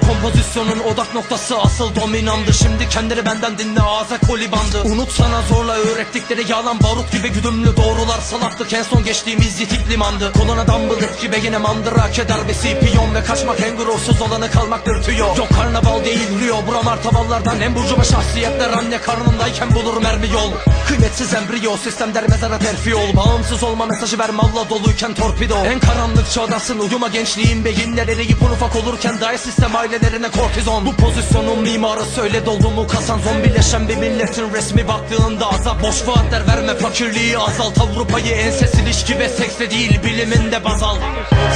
Pozisyonun odak noktası. Asıl dominandı. Şimdi kendini benden dinle. Ağza koli bandı. Unut sana zorla öğrettikleri yalan barut gibi güdümlü doğrular. Salaktık En son geçtiğimiz yitik limandı. Koluna dumbbell gibi yine mandrake darbesi Piyon ve kaçmak en gurursuz olanı kalmaktır tüyo Yok karnaval değil Rio. Bura martavallardan en burcuva şahsiyetler. Anne karnındayken bulur mermi yol. Kıymetsiz embriyo sistemler mezara terfi ol. Bağımsız olma mesajı ver malla doluyken torpido En karanlık çağdasın uyuma gençliğin beyinler eriyip ufak olurken Dair sistem ailelerine kortizon. Bu pozisyonun mimarı söyle doldu mu kasan Zombileşen bir milletin resmi baktığında azap Boş vaatler verme fakirliği azalt. Avrupa'yı enses ilişki ve seksle değil biliminde baz al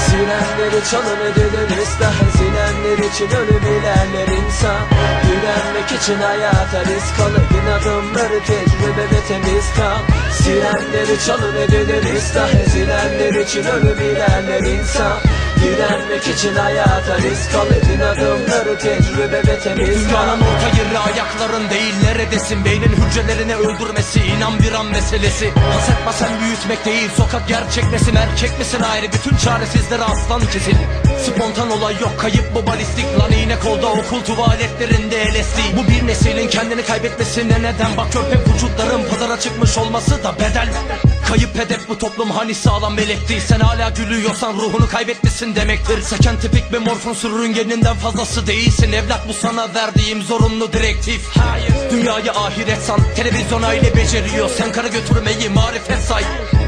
Sirenleri çalın edilir ıslah Sirenler için ölüm ilerler insan. Direnmek için hayata risk alır Gün adımları tecrübe ve temiz kal. Sirenleri çalın edilir ıslah Sirenler için ölüm ilerler insan Direnmek için hayata risk alır Gün adımları tecrübe ve temiz. Dünyanın orta yeri ayakların değil. Neredesin? Beynin hücrelerini öldürmesi inan bir an meselesi. Has etme sen büyütmek değil sokak gerçek misin erkek misin ayrı? Bütün çaresizlere aslan kesil Spontan olay yok kayıp bu balistik. Lan iğne kolda okul tuvaletlerinde LSD Bu bir neslin kendini kaybetmesine neden? Bak köpek vücutların pazara çıkmış olması da bedel. Kayıp hedef bu toplum hani sağlam melekti. Sen hala gülüyorsan ruhunu kaybetmişsin demektir. Seken tipik bir morfun sürüngeninden fazlası değilsin Evlat bu sana verdiğim zorunlu direktif. Hayır. Dünyayı ahiret san Televizyon aile beceriyor. Sen kara götürmeyi marifet say.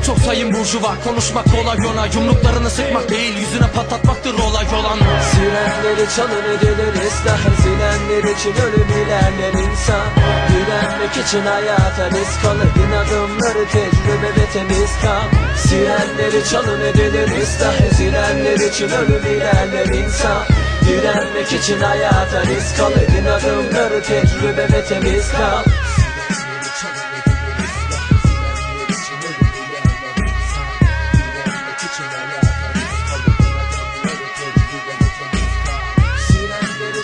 Çok sayın burjuva konuşmak kolay ona Yumruklarını sıkmak değil yüzüne patlatmaktır olay olan. Sirenleri çalın edilir ıslah Sirenler için ölüm ilerler insan. Direnmek için hayata risk alır. Gün adımları tecrübe ve temiz kal. Sirenleri çalın edilir ıslah Sirenler için ölüm ilerler insan. Direnmek Çıkmak için hayata risk al. Edin adımları tecrübe ve temiz kal.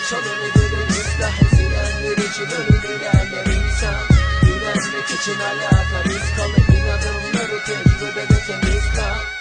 Çalını görür müstah Zilenleri için ölür ilerler insan Direnmek için risk alır İnadımları tecrübe ve temiz kal.